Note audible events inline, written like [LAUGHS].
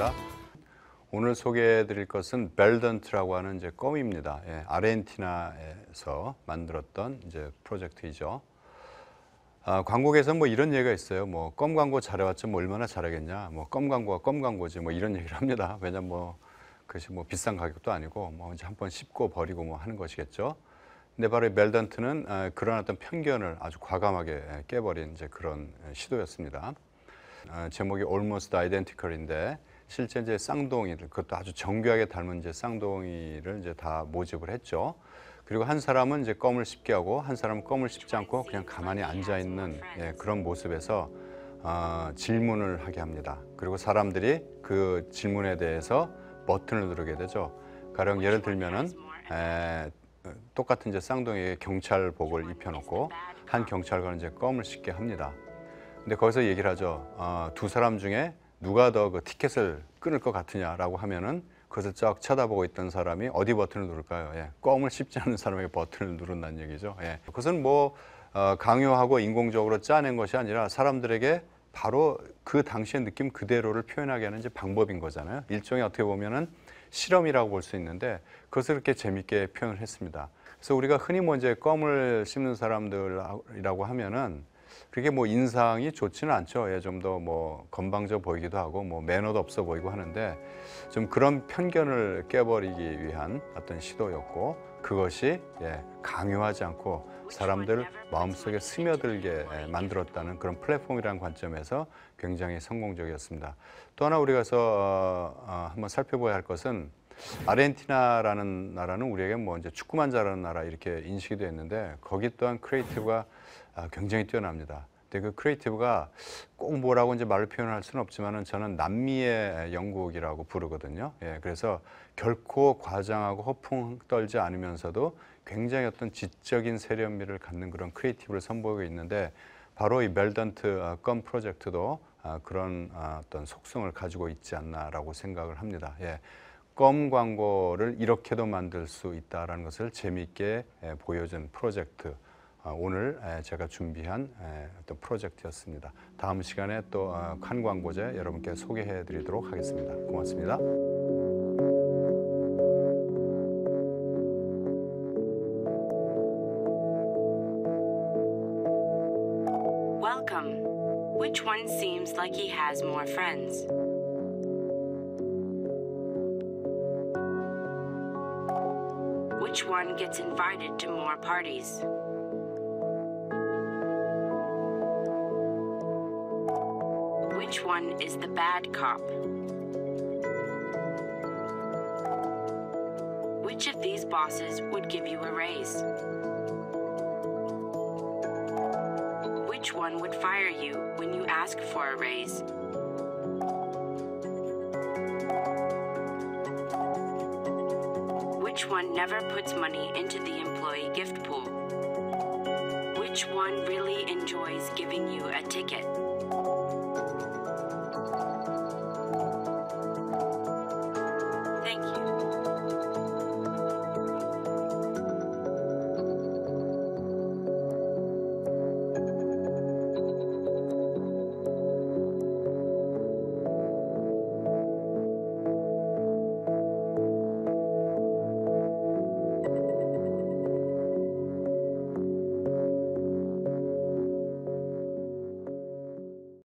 박학입니다. 오늘 소개해 드릴 것은 벨던트라고 하는 이제 껌입니다. 예, 아르헨티나에서 만들었던 이제 프로젝트이죠. 아, 광고에서 뭐 이런 얘기가 있어요. 뭐 껌 광고 잘해왔자 뭐 얼마나 잘하겠냐. 뭐 껌 광고가 껌 광고지 뭐 이런 [LAUGHS] 얘기를 합니다. 왜냐면 뭐 그것이 뭐 비싼 가격도 아니고 뭐 이제 한 번 씹고 버리고 뭐 하는 것이겠죠. 근데 바로 이 벨던트는 아, 그런 어떤 편견을 아주 과감하게 깨버린 이제 그런 시도였습니다. 아, 제목이 Almost Identical인데 실제 이제 쌍둥이를 그것도 아주 정교하게 닮은 이제 쌍둥이를 이제 다 모집을 했죠. 그리고 한 사람은 이제 껌을 씹게 하고 한 사람은 껌을 씹지 않고 그냥 가만히 앉아 있는 예, 그런 모습에서 어, 질문을 하게 합니다. 그리고 사람들이 그 질문에 대해서 버튼을 누르게 되죠. 가령 예를 들면은 에, 똑같은 이제 쌍둥이에게 경찰복을 입혀놓고 한 경찰관은 이제 껌을 씹게 합니다. 근데 거기서 얘기를 하죠. 어, 두 사람 중에 누가 더 그 티켓을 끊을 것 같으냐라고 하면은 그것을 쫙 쳐다보고 있던 사람이 어디 버튼을 누를까요? 예, 껌을 씹지 않는 사람에게 버튼을 누른다는 얘기죠. 예, 그것은 뭐 어, 강요하고 인공적으로 짜낸 것이 아니라 사람들에게 바로 그 당시의 느낌 그대로를 표현하게 하는 이제 방법인 거잖아요. 일종의 어떻게 보면은 실험이라고 볼 수 있는데 그것을 이렇게 재밌게 표현을 했습니다. 그래서 우리가 흔히 뭐 이제 껌을 씹는 사람들이라고 하면은 그게 뭐 인상이 좋지는 않죠. 예, 좀 더 뭐 건방져 보이기도 하고 뭐 매너도 없어 보이고 하는데 좀 그런 편견을 깨버리기 위한 어떤 시도였고 그것이 예, 강요하지 않고 사람들 마음속에 스며들게 예, 만들었다는 그런 플랫폼이라는 관점에서 굉장히 성공적이었습니다. 또 하나 우리가 서 어, 어, 한번 살펴봐야 할 것은 아르헨티나라는 나라는 우리에게 뭐 이제 축구만 잘하는 나라 이렇게 인식이 있는데 거기 또한 크리에이티브가 아, 굉장히 뛰어납니다. 근데 그 크리에이티브가 꼭 뭐라고 이제 말로 표현할 수는 없지만은 저는 남미의 영국이라고 부르거든요. 예, 그래서 결코 과장하고 허풍 떨지 않으면서도 굉장히 어떤 지적인 세련미를 갖는 그런 크리에이티브를 선보이고 있는데 바로 이 멜던트 아, 껌 프로젝트도 아, 그런 어떤 속성을 가지고 있지 않나라고 생각을 합니다. 예. 껌 광고를 이렇게도 만들 수 있다는 것을 재미있게 보여준 프로젝트. 아, 오늘 제가 준비한 어떤 프로젝트였습니다. 다음 시간에 또칸 어, 광고제 여러분께 소개해 드리도록 하겠습니다. 고맙습니다. Which one seems like he has more friends? Which one gets invited to more parties? Which one is the bad cop? Which of these bosses would give you a raise? Which one would fire you when you ask for a raise? Which one never puts money into the employee gift pool? Which one really enjoys giving you a ticket?